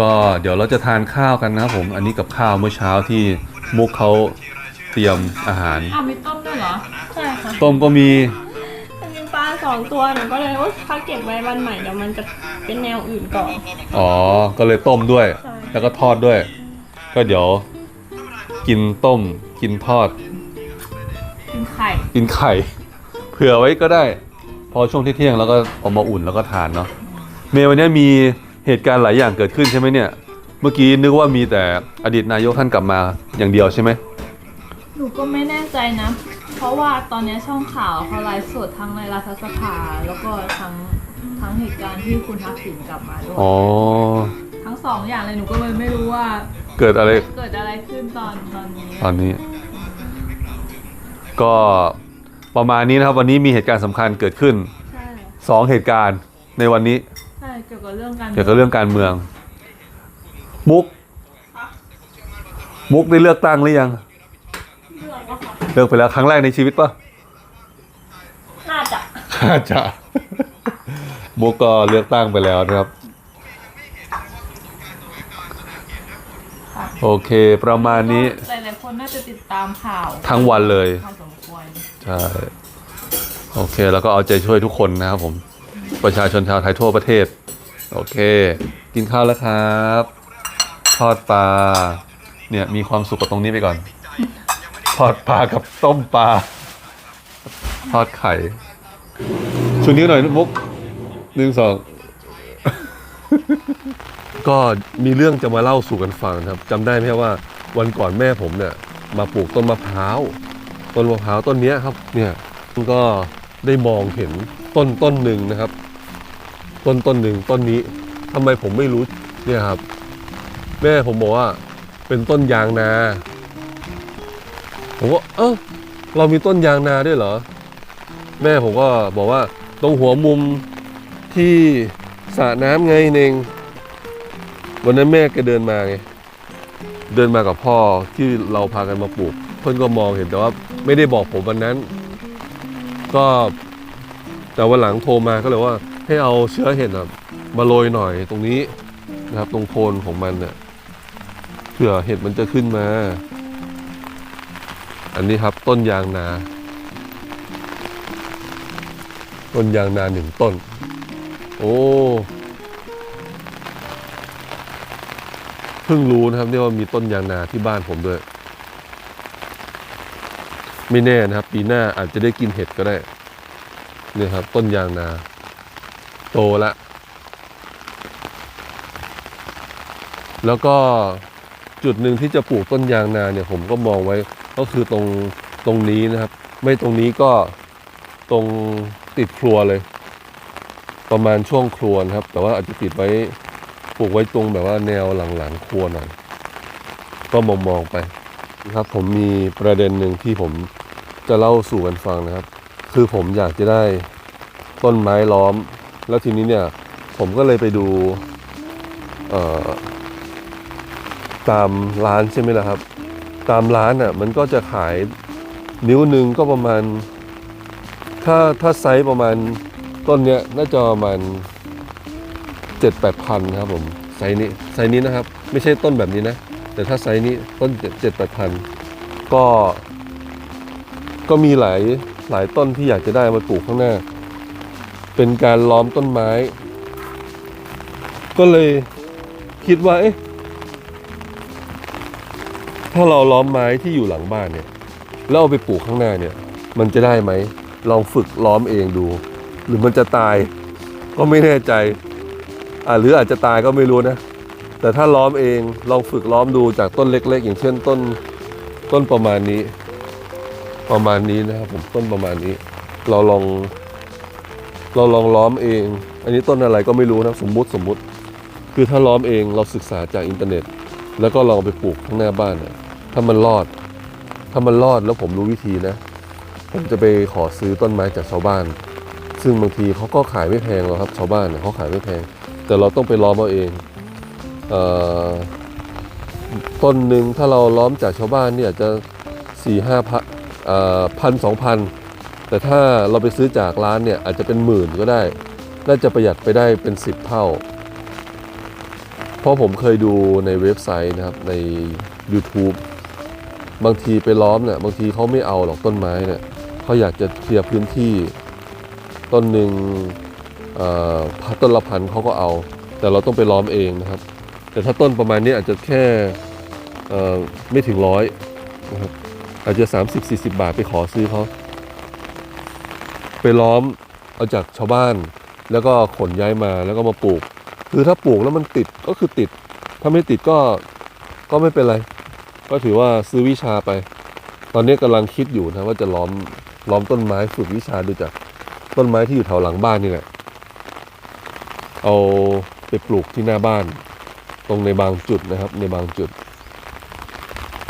ก็เดี๋ยวเราจะทานข้าวกันนะครับผม อันนี้กับข้าวเมื่อเช้าที่มุกเขาเตรียมอาหารอ้าวมีต้มด้วยเหรอ ใช่ค่ะต้มก็มีมันเป็นปลาสองตัวหนูก็เลยว่าถ้าเก็บไว้วันใหม่เดี๋ยวมันจะเป็นแนวอื่นก่อน อ๋อก็เลยต้มด้วยใช่แล้วก็ทอดด้วย ก็เดี๋ยว กินต้ม กินทอด กินไข่ กินไข่ เผื่อไว้ก็ได้ พอช่วงเที่ยงๆแล้วก็เอามาอุ่นแล้วก็ทานเนาะเมย์วันนี้มี เหตุการณ์หลายอย่างเกิดขึ้นใช่ไหมเนี่ย เมื่อกี้นึกว่ามีแต่อดีตนายกท่านกลับมาอย่างเดียวใช่ไหมหนูก็ไม่แน่ใจนะ เพราะว่าตอนนี้ช่องข่าวเขาไลฟ์สดทั้งในรัฐสภาแล้วก็ทั้งทั้งเหตุการณ์ที่คุณทักษิณกลับมาด้วยอ๋อ ทั้งสองอย่างเลยหนูก็เลยไม่รู้ว่า เกิดอะไรเกิดอะไรขึ้นตอนตอนนี้ตอนนี้ ก็ประมาณนี้นะครับ วันนี้มีเหตุการณ์สำคัญเกิดขึ้นใช่สองเหตุการณ์ในวันนี้ใช่ เกี่ยวกับเรื่องการเกี่ยวกับเรื่องการเมือง มุก มุกได้เลือกตั้งหรือยัง เลือกก็ค่ะเลือกไปแล้วครั้งแรกในชีวิตปะน่าจะอาจจะมุกก็เลือกตั้งไปแล้วนะครับ โอเค ประมาณนี้หลายๆคนน่าจะติดตามข่าวทั้งวันเลยพอสมควรใช่โอเค แล้วก็เอาใจช่วยทุกคนนะครับผม ประชาชนชาวไทยทั่วประเทศ โอเค กินข้าวแล้วครับ ทอดปลา เนี่ยมีความสุขกับตรงนี้ไปก่อน ทอดปลากับต้มปลา ทอดไข่ ชูนิ้วหน่อยมุกหนึ่งสอง ก็มีเรื่องจะมาเล่าสู่กันฟังครับจำได้ไหมว่าวันก่อนแม่ผมเนี่ย มาปลูกต้นมะพร้าว ต้นมะพร้าวต้นเนี้ยครับ เนี่ยก็ได้มองเห็นต้นต้นหนึ่งนะครับ ต้นต้นหนึ่งต้นนี้ทำไมผมไม่รู้เนี่ยครับ แม่ผมบอกว่า เป็นต้นยางนาผมก็เอ้าเรามีต้นยางนาด้วยเหรอ แม่ผมก็บอกว่าตรงหัวมุมที่สระน้ำไงเองวันนั้นแม่แกเดินมาไงเดินมากับพ่อที่เราพากันมาปลูก เพื่อนก็มองเห็นแต่ว่าไม่ได้บอกผมวันนั้น ก็แต่วันหลังโทรมาก็เลยว่า ให้เอาเชื้อเห็ดอะมาโรยหน่อยตรงนี้นะครับ ตรงโคนของมันเนี่ยเผื่อเห็ดมันจะขึ้นมา อันนี้ครับต้นยางนา ต้นยางนาหนึ่งต้น โอ้เพิ่งรู้นะครับเนี่ยว่ามีต้นยางนาที่บ้านผมด้วย ไม่แน่นะครับ ปีหน้าอาจจะได้กินเห็ดก็ได้เนี่ยครับ ต้นยางนา โตละ แล้วก็จุดหนึ่งที่จะปลูกต้นยางนาเนี่ยผมก็มองไว้ก็คือตรงตรงนี้นะครับ ไม่ตรงนี้ก็ตรงติดครัวเลย ประมาณช่วงครัวนะครับ แต่ว่าอาจจะติดไว้ปลูกไว้ตรงแบบว่าแนวหลังๆครัวหน่อยก็มองมองไปนะครับ ผมมีประเด็นหนึ่งที่ผมจะเล่าสู่กันฟังนะครับ คือผมอยากจะได้ต้นไม้ล้อม แล้วทีนี้เนี่ยผมก็เลยไปดูตามร้านใช่ไหมล่ะครับ ตามร้านอะมันก็จะขายนิ้วหนึ่งก็ประมาณ ถ้าถ้าไซส์ประมาณต้นเนี้ยน่าจะประมาณเจ็ดแปดพันครับผมไซส์นี้ไซส์นี้นะครับ ไม่ใช่ต้นแบบนี้นะ แต่ถ้าไซส์นี้ต้นเจ็ดแปดพันก็ ก็มีหลายหลายต้นที่อยากจะได้มาปลูกข้างหน้า เป็นการล้อมต้นไม้ ก็เลยคิดว่าเอ๊ะถ้าเราล้อมไม้ที่อยู่หลังบ้านเนี่ยแล้วเอาไปปลูกข้างหน้าเนี่ย มันจะได้ไหมลองฝึกล้อมเองดู หรือมันจะตายก็ไม่แน่ใจอ่าหรืออาจจะตายก็ไม่รู้นะ แต่ถ้าล้อมเองลองฝึกล้อมดูจากต้นเล็ก ๆ อย่างเช่นต้นต้นประมาณนี้ ประมาณนี้นะครับผมต้นประมาณนี้ เราลอง เราลองล้อมเอง อันนี้ต้นอะไรก็ไม่รู้นะสมมุติสมมุติ คือถ้าล้อมเองเราศึกษาจากอินเทอร์เน็ต แล้วก็ลองไปปลูกข้างหน้าบ้านน่ะถ้ามันรอด ถ้ามันรอดแล้วผมรู้วิธีนะ ผมจะไปขอซื้อต้นไม้จากชาวบ้าน ซึ่งบางทีเขาก็ขายไม่แพงหรอกครับชาวบ้านเนี่ยเขาขายไม่แพง แต่เราต้องไปล้อมเอาเองเออต้นหนึ่งถ้าเราล้อมจากชาวบ้านเนี่ยจจะสี่ห้าพันพันสองพัน แต่ถ้าเราไปซื้อจากร้านเนี่ยอาจจะเป็นหมื่นก็ได้ น่าจะประหยัดไปได้เป็นสิบเท่า เพราะผมเคยดูในเว็บไซต์นะครับใน YouTube บางทีไปล้อมเนี่ยบางทีเขาไม่เอาหรอกต้นไม้เนี่ยเขาอยากจะเคลียร์พื้นที่ ต้นหนึ่งเอ่อต้นละพันเขาก็เอา แต่เราต้องไปล้อมเองนะครับ แต่ถ้าต้นประมาณนี้อาจจะแค่ไม่ถึงร้อยนะครับอาจจะ 30-40 บาทไปขอซื้อเขา ไปล้อมเอาจากชาวบ้าน แล้วก็ขนย้ายมาแล้วก็มาปลูก คือถ้าปลูกแล้วมันติดก็คือติด ถ้าไม่ติดก็ก็ไม่เป็นไร ก็ถือว่าซื้อวิชาไป ตอนนี้กำลังคิดอยู่นะว่าจะล้อมล้อมต้นไม้ฝึกวิชาดูจากต้นไม้ที่อยู่แถวหลังบ้านนี่แหละ เอาไปปลูกที่หน้าบ้าน ตรงในบางจุดนะครับ ในบางจุด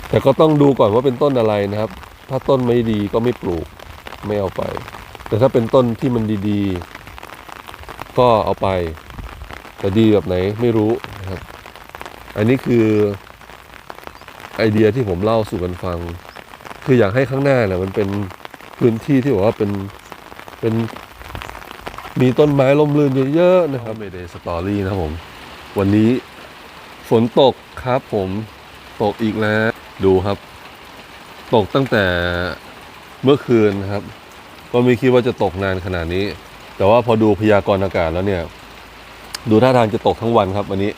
แต่ก็ต้องดูก่อนว่าเป็นต้นอะไรนะครับ ถ้าต้นไม่ดีก็ไม่ปลูกไม่เอาไป แต่ถ้าเป็นต้นที่มันดีๆ ก็เอาไป แต่ดีแบบไหนไม่รู้นะครับ อันนี้คือไอเดียที่ผมเล่าสู่กันฟัง คืออยากให้ข้างหน้าเนี่ยมันเป็นพื้นที่ที่บอกว่าเป็นเป็นมีต้นไม้ร่มรื่นเยอะๆนะครับเมเดสตอรี่นะครับผม วันนี้ฝนตกครับผมตกอีกแล้ว ดูครับ ตกตั้งแต่เมื่อคืนนะครับ ก็ไม่คิดว่าจะตกนานขนาดนี้ แต่ว่าพอดูพยากรณ์อากาศแล้วเนี่ย ดูท่าทางจะตกทั้งวันครับวันนี้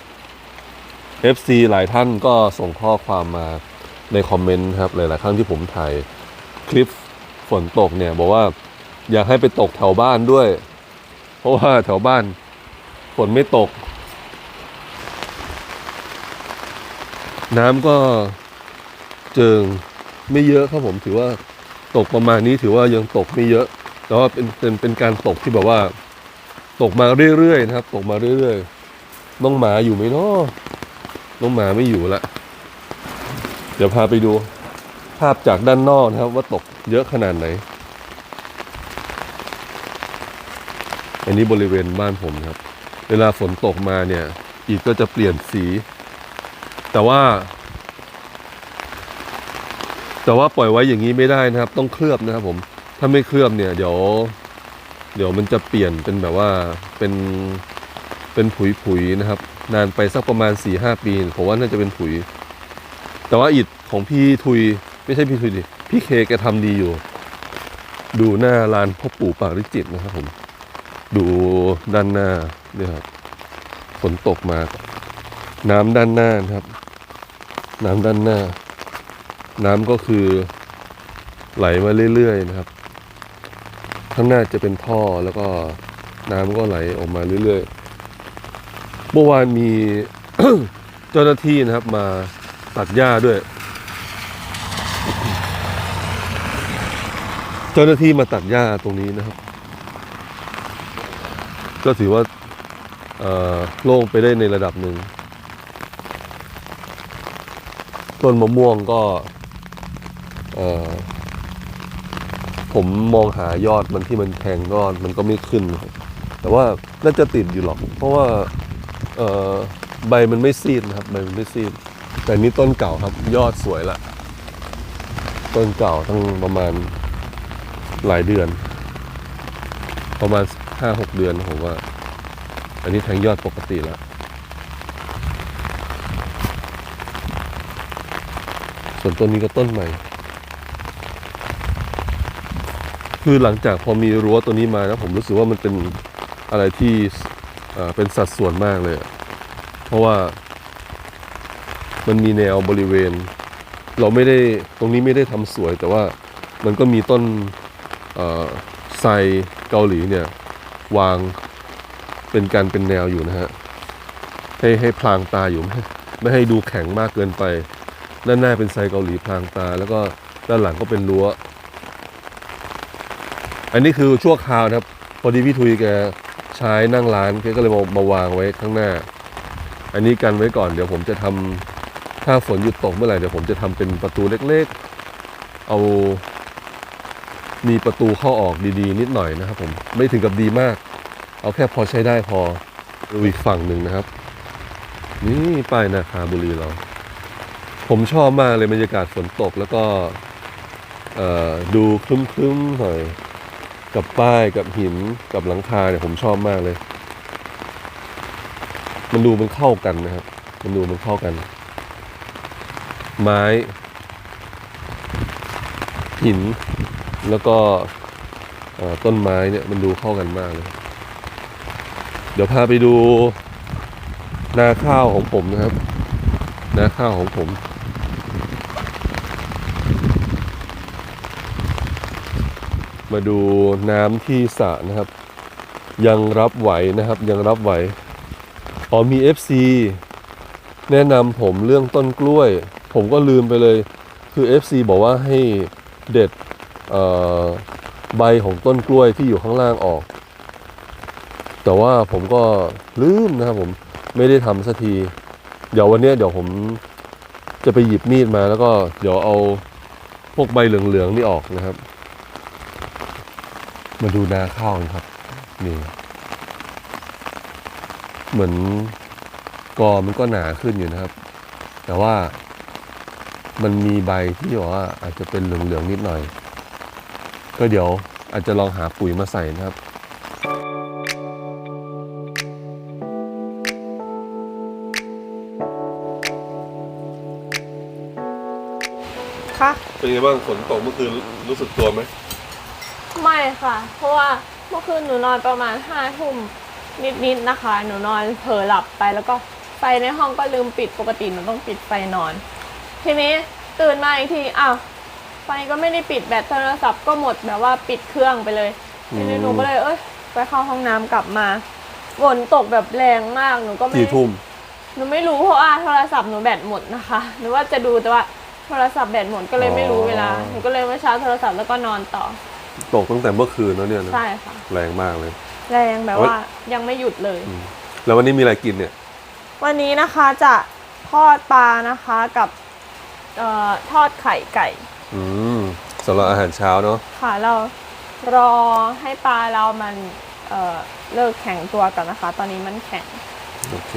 FC หลายท่านก็ส่งข้อความมาในคอมเมนต์ครับหลายๆครั้งที่ผมถ่ายคลิปฝนตกเนี่ย บอกว่าอยากให้ไปตกแถวบ้านด้วย เพราะว่าแถวบ้านฝนไม่ตก น้ำก็เจิงไม่เยอะครับผมถือว่า ตกประมาณนี้ถือว่ายังตกไม่เยอะแต่ว่าเป็นเป็นเป็นการตกที่แบบว่า ตกมาเรื่อยๆนะครับ ตกมาเรื่อยๆน้องหมาอยู่ไหมเนาะน้องหมาไม่อยู่ละเดี๋ยวพาไปดู ภาพจากด้านนอกนะครับ ว่าตกเยอะขนาดไหน อันนี้บริเวณบ้านผมครับ เวลาฝนตกมาเนี่ยอิฐก็จะเปลี่ยนสี แต่ว่า แต่ว่าปล่อยไว้อย่างนี้ไม่ได้นะครับ ต้องเคลือบนะครับผมถ้าไม่เคลือบเนี่ย เดี๋ยว เดี๋ยวมันจะเปลี่ยนเป็นแบบว่าเป็นเป็นผุยผุยๆนะครับ นานไปสักประมาณ4ี่ห้าปีผมว่าน่าจะเป็นผุย แต่ว่าอิฐของพี่ทุย ไม่ใช่พี่ทุยดิพี่เคแกทำดีอยู่ ดูหน้าลานพ่อปู่ปากริจิตนะครับผมดูด้านหน้าเนี่ยครับฝนตกมา น้ำด้านหน้านะครับ น้ำด้านหน้า น้ำก็คือไหลมาเรื่อยๆนะครับ ข้างหน้าจะเป็นท่อแล้วก็น้ำก็ไหลออกมาเรื่อยๆ เมื่อวานมีเจ้าหน้าที่นะครับมาตัดหญ้าด้วย เจ้าหน้าที่มาตัดหญ้าตรงนี้นะครับ ก็ถือว่าโล่งไปได้ในระดับหนึ่ง ต้นมะม่วงก็ ผมมองหายอดมันที่มันแทงก็มันก็ไม่ขึ้น แต่ว่าน่าจะติดอยู่หรอก เพราะว่าเออใบมันไม่ซีดนะครับใบมันไม่ซีด แต่นี่ต้นเก่าครับยอดสวยละ ต้นเก่าตั้งประมาณหลายเดือน ประมาณห้าหกเดือนผมว่า อันนี้แทงยอดปกติแล้วส่วนต้นนี้ก็ต้นใหม่ คือหลังจากพอมีรั้วตัวนี้มานะผมรู้สึกว่ามันเป็นอะไรที่เป็นสัดส่วนมากเลย เพราะว่ามันมีแนวบริเวณ เราไม่ได้ตรงนี้ไม่ได้ทำสวย แต่ว่ามันก็มีต้นไทรเกาหลีเนี่ยวางเป็นการเป็นแนวอยู่นะฮะให้ให้พลางตาอยู่ ไม่ให้ไม่ให้ดูแข็งมากเกินไป ด้านหน้าเป็นไซเกาหลีพลางตา แล้วก็ด้านหลังก็เป็นรั้ว อันนี้คือชั่วคราวนะครับพอดีพี่ทุยแกใช้นั่งร้านแกก็เลยมามาวางไว้ข้างหน้า อันนี้กันไว้ก่อนเดี๋ยวผมจะทำถ้าฝนหยุดตกเมื่อไหร่เดี๋ยวผมจะทำเป็นประตูเล็กๆ เอามีประตูเข้าออกดีๆ นิดหน่อยนะครับผมไม่ถึงกับดีมาก เอาแค่พอใช้ได้พอดูอีกฝั่งหนึ่งนะครับ นี่ป้ายนาคาบุรีเรา ผมชอบมากเลยบรรยากาศฝนตกแล้วก็ดูครึ้มๆหน่อย กับป้ายกับหินกับหลังคาเนี่ยผมชอบมากเลย มันดูมันเข้ากันนะครับ มันดูมันเข้ากัน ไม้ หิน แล้วก็ต้นไม้เนี่ยมันดูเข้ากันมากเลย เดี๋ยวพาไปดูนาข้าวของผมนะครับ นาข้าวของผม มาดูน้ำที่สระนะครับ ยังรับไหวนะครับ ยังรับไหวอ๋อมี FC แนะนำผมเรื่องต้นกล้วย ผมก็ลืมไปเลย คือ FC บอกว่าให้เด็ดใบของต้นกล้วยที่อยู่ข้างล่างออก แต่ว่าผมก็ลืมนะครับผมไม่ได้ทำสักที เดี๋ยววันนี้เดี๋ยวผมจะไปหยิบมีดมาแล้วก็เดี๋ยวเอาพวกใบเหลืองๆนี่ออกนะครับ มาดูนาข้าวกันครับ นี่ เหมือนกอมันก็หนาขึ้นอยู่นะครับ แต่ว่ามันมีใบที่บอกว่าอาจจะเป็นเหลืองๆนิดหน่อย ก็เดี๋ยวอาจจะลองหาปุ๋ยมาใส่นะครับค่ะเป็นไงบ้างฝนตกเมื่อคืนรู้สึกตัวไหมไม่ ค่ะ เพราะว่าเมื่อคืนหนูนอนประมาณห้าทุ่มนิดๆนะคะ หนูนอนเผลอหลับไปแล้วก็ไฟในห้องก็ลืมปิดปกติหนูต้องปิดไฟนอน ทีนี้ตื่นมาอีกทีอ้าวไฟก็ไม่ได้ปิดแบตโทรศัพท์ก็หมดแบบว่าปิดเครื่องไปเลยทีนี้หนูก็เลยเอ้ยไปเข้าห้องน้ำกลับมาฝนตกแบบแรงมากหนูก็ไม่กี่ทุ่มหนูไม่รู้เพราะว่าโทรศัพท์หนูแบตหมดนะคะหนูว่าจะดูแต่ว่าโทรศัพท์แบตหมดก็เลยไม่รู้เวลาหนูก็เลยมาชาร์จโทรศัพท์แล้วก็นอนต่อ ตกตั้งแต่เมื่อคืนแล้วเนี่ยนะใช่ค่ะ แรงมากเลย แรงแบบโอ๊ยว่ายังไม่หยุดเลย แล้ววันนี้มีอะไรกินเนี่ย วันนี้นะคะจะทอดปลานะคะกับเอ่อทอดไข่ไก่ อืมสำหรับอาหารเช้าเนาะค่ะเรารอให้ปลาเรามันเอ่อเลิกแข็งตัวก่อนนะคะ ตอนนี้มันแข็ง โอเค